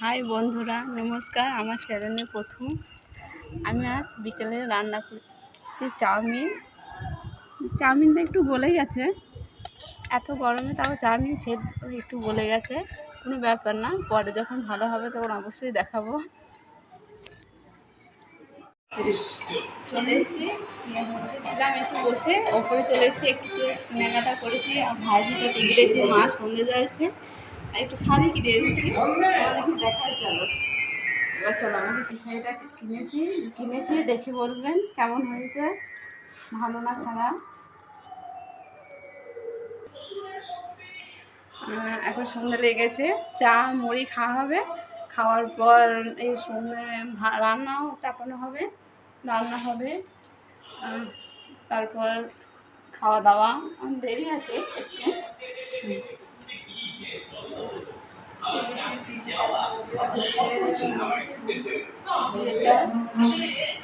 High বন্ধুরা, নমস্কার, আমার চ্যানেলে প্রথম। আমি আজ বিকেলে রান্না করছি চাউমিন। চাউমিনটা একটু গলে গেছে। এত গরমে তাও চাউমিন সেদ্ধ একটু গলে গেছে। কোনো ব্যাপার না, পরে যখন ভালো হবে তখন অবশ্যই দেখাবো। চলে এসেছি ছিলাম একটু বসে। ওপরে চলে এসেছি, একটু কেনাকাটা করেছি। ভাইজিটা টিকিটেছি মা সন্ধে যাচ্ছে। আর একটু শাড়ি কিনে আমাদেরকে দেখার চলো। এবার চলো কিনেছি। কিনেছি, দেখে বলবেন কেমন হয়েছে। ভালো না খারাপ? এখন সন্ধ্যে লেগেছে। চা, মুড়ি খাওয়া হবে। খাওয়ার পর এই সন্ধ্যে রান্নাও চাপানো হবে, রান্না হবে। তারপর খাওয়া দাওয়া। দেরি আছে একটু। Thank you.